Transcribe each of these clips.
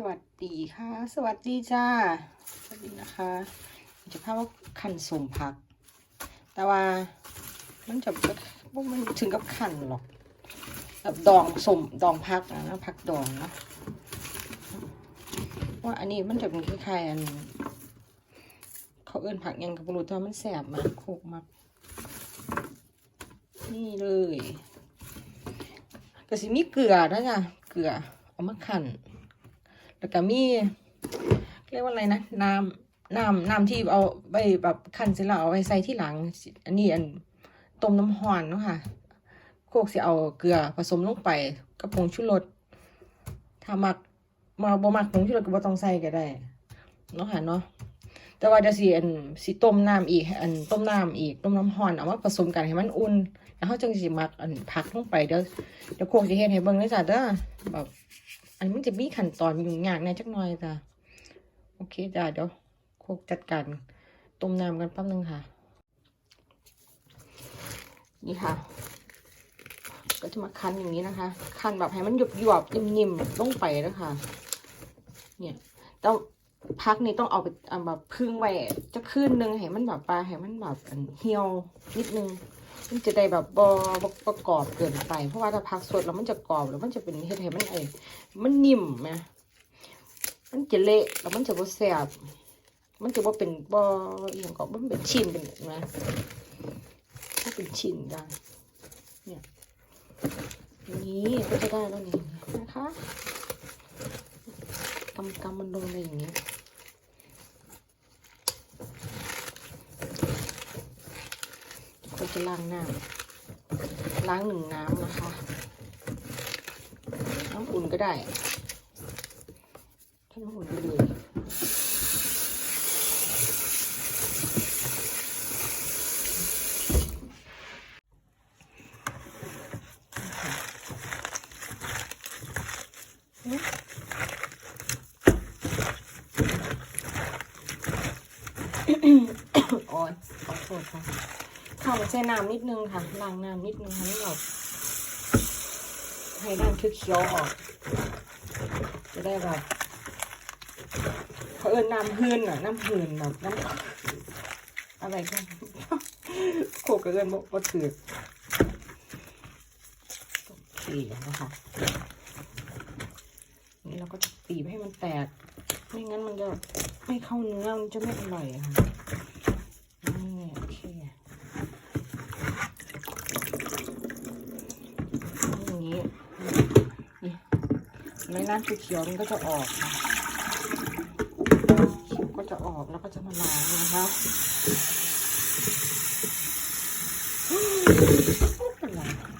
สวัสดีค่ะ สวัสดีจ้า สวัสดีนะคะจะพาว่าขันสมพัก แต่ว่ามันจะบ่มันถึงกับขันหรอกแบบดองสมดองพักนะพักดองนะว่าอันนี้มันจะเป็นคล้ายๆอัน เขาเอิ้นผักยังกับบรูต่ว่ามันแสบมากโคกมากนี่เลยก็สิมีเกลือนะจ๊ะเกลือเอามาขั่น แล้วก็มีเรียกว่าอะไรนะน้ำน้ำน้ำที่เอาไปแบบคั้นเสร็จแล้วเอาไว้ใส่ที่หลัง อันนี้อันต้มน้ำห้อนเนาะค่ะโคกสิเอาเกลือผสมลงไปกับผงชูรสถ้ามักมาบ่มักผงชูรสก็บ่ต้องใส่ก็ได้เนาะค่ะเนาะแต่ว่าเดี๋ยวสิอันสิต้มน้ำอีก อันต้มน้ำอีกต้มน้ำห้อนเอามาผสมกันให้มันอุ่นแล้วเขาจึงสิมักอันพักลงไปเดี๋ยวเดี๋ยวโคกสิเฮ็ดให้เบิ่งเลยจ้ะเด้อแบบ อันนี้มันจะมีขั้นตอนยุ่งยากแหน่จักหน่อยจ้ะโอเคจ้ะเดี๋ยวโคกจัดการต้มน้ำกันแป๊บนึงค่ะ นี่ค่ะ ก็จะมาคั้นอย่างนี้นะคะ คั้นแบบให้มันหยบหยบนิ่มๆลงไปนะคะเนี่ยต้องพักนี้ต้องเอาไปเอาแบบพึ่งไว้จะคืนนึงให้มันแบบปลาให้มันแบบเหี่ยวนิดนึง มันจะได้แบบบอบประกอบเกินไป เพราะว่าถ้าพักสดแล้วมันจะกรอบแล้วมันจะเป็นเฮ็ดให้มันไอ้มันนิ่มนะมันจะเละแล้วมันจะบ่แซ่บมันจะบ่เป็นบ่อย่างก็บ่เป็นชิ้นเป็นนะบ่เป็นชิ้นได้เนี่ยนี้ก็จะได้แล้วนี่นะคะกำกำมันลงไปอย่างนี้ ก็จะล้างน้ำล้างหนึ่งน้ำนะคะ น้ำอุ่นก็ได้ถ้าน้ำอุ่นก็เลยโอ้ยขอโทษค่ะ ข้าวใส่น้ำนิดนึงค่ะล้างน้ำนิดนึงให้แบบให้น้ำเขียวๆออก จะได้แบบเขาเอิญน้ำหืนอะ น้ำหืนแบบน้ำอะไรก็โคกเอิญบอกว่าถือโอเคนะคะนี่เราก็จะตีให้มันแตก ไม่งั้นมันจะไม่เข้าเนื้อมันจะไม่อร่อยค่ะนี่โอเค อย่างนี้นี่ ในน้ำเขียวมันก็จะออกค่ะเขียวก็จะออกแล้วก็จะมาล้างนะคะไม่เป็นไรค่ะ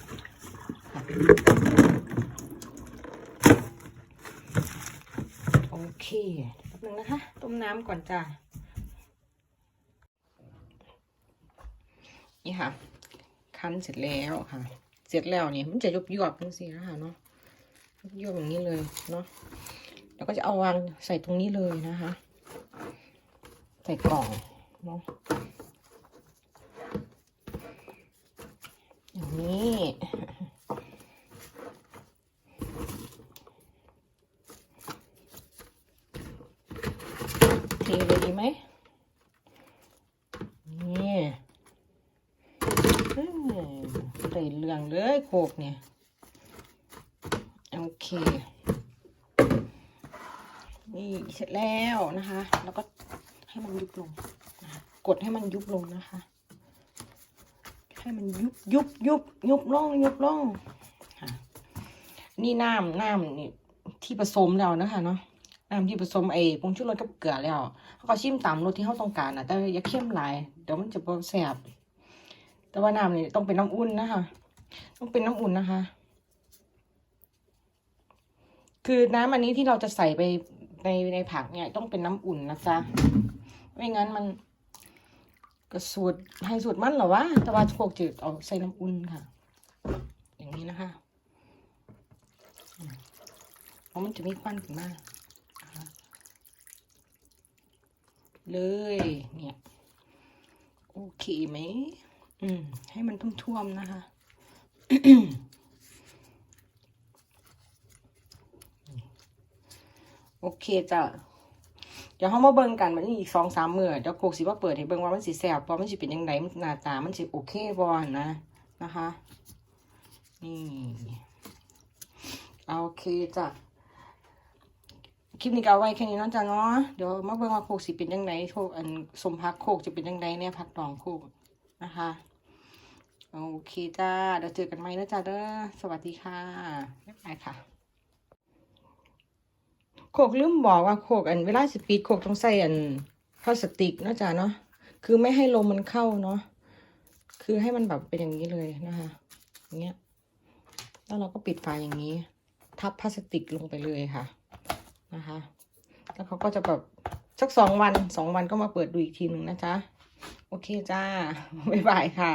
โอเคแป๊บนึงนะคะ ต้มน้ำก่อนจ้านี่ค่ะ คั้นเสร็จแล้วค่ะ เสร็จแล้วเนี่ยมันจะยุบยวบจังสินะคะเนาะ ยุบยวบอย่างนี้เลยเนาะแล้วก็จะเอาวางใส่ตรงนี้เลยนะคะ ใส่กล่องเนาะอย่างนี้เทเลยดีไหมนี่อืมได้เรื่องเลยโคกเนี่ย โอเคนี่เสร็จแล้วนะคะ แล้วก็ให้มันยุบลงนะะกดให้มันยุบลงนะคะ ให้มันยุบยุบยุบยุบลงยุบลงค่ะนี่น้ำน้ำนี่ที่ผสมแล้วนะคะเนาะน้ำที่ผสมไอ้ผงชูรสกับเกลือแล้วเขาก็ชิมตามรสที่เขาต้องการนะแต่อย่าเข้มหลายเดี๋ยวมันจะบ่แสบแต่ว่าน้ำนี่ต้องเป็นน้ำอุ่นนะคะ ต้องเป็นน้ำอุ่นนะคะ คือน้ำอันนี้ที่เราจะใส่ไปในในผักเนี่ยต้องเป็นน้ำอุ่นนะจ๊ะไม่งั้นมันก็สูตรให้สูตรมันเหรอวะแต่ว่าโคกจืดเอาใส่น้ำอุ่นค่ะ อย่างนี้นะคะเพราะมันจะมีควันขึ้นมาเลยเนี่ยโอเคไหมอืม ให้มันท่วมๆนะคะ โอเคจ้ะเดี๋ยวเขามาเบิ่งกันมันอีกสองสามมื้อเดี๋ยวโคกสิว่าเปิดให้เบิ่งว่ามันสิแซ่บบ่มันสิเป็นยังไงหน้าตามันสิโอเคบ่นะนะคะ นี่โอเคจ้ะคลิปนี้ก็เอาไว้แค่นี้เนาะจ้ะเนาะเดี๋ยวมาเบิ่งว่าโคกสิเป็นยังไงโคกอันสมพักโคกจะเป็นยังไงเนี่ยพักดองโคกนะคะโอเคจ้าเดี๋ยวเจอกันใหม่นะจ้าเด้อสวัสดีค่ะบ๊ายบายค่ะ โคกลืมบอกว่าโคกอันเวลาสปีดโคกต้องใส่อันพลาสติกเนาะจ้าเนาะคือไม่ให้ลมมันเข้าเนาะคือให้มันแบบเป็นอย่างนี้เลยนะคะอย่างเงี้ยแล้วเราก็ปิดฝาอย่างนี้ ทับพลาสติกลงไปเลยค่ะนะคะ แล้วเขาก็จะแบบสักสองวันสองวันก็มาเปิดดูอีกทีหนึ่งนะจ๊ะโอเคจ้าบ๊ายบายค่ะ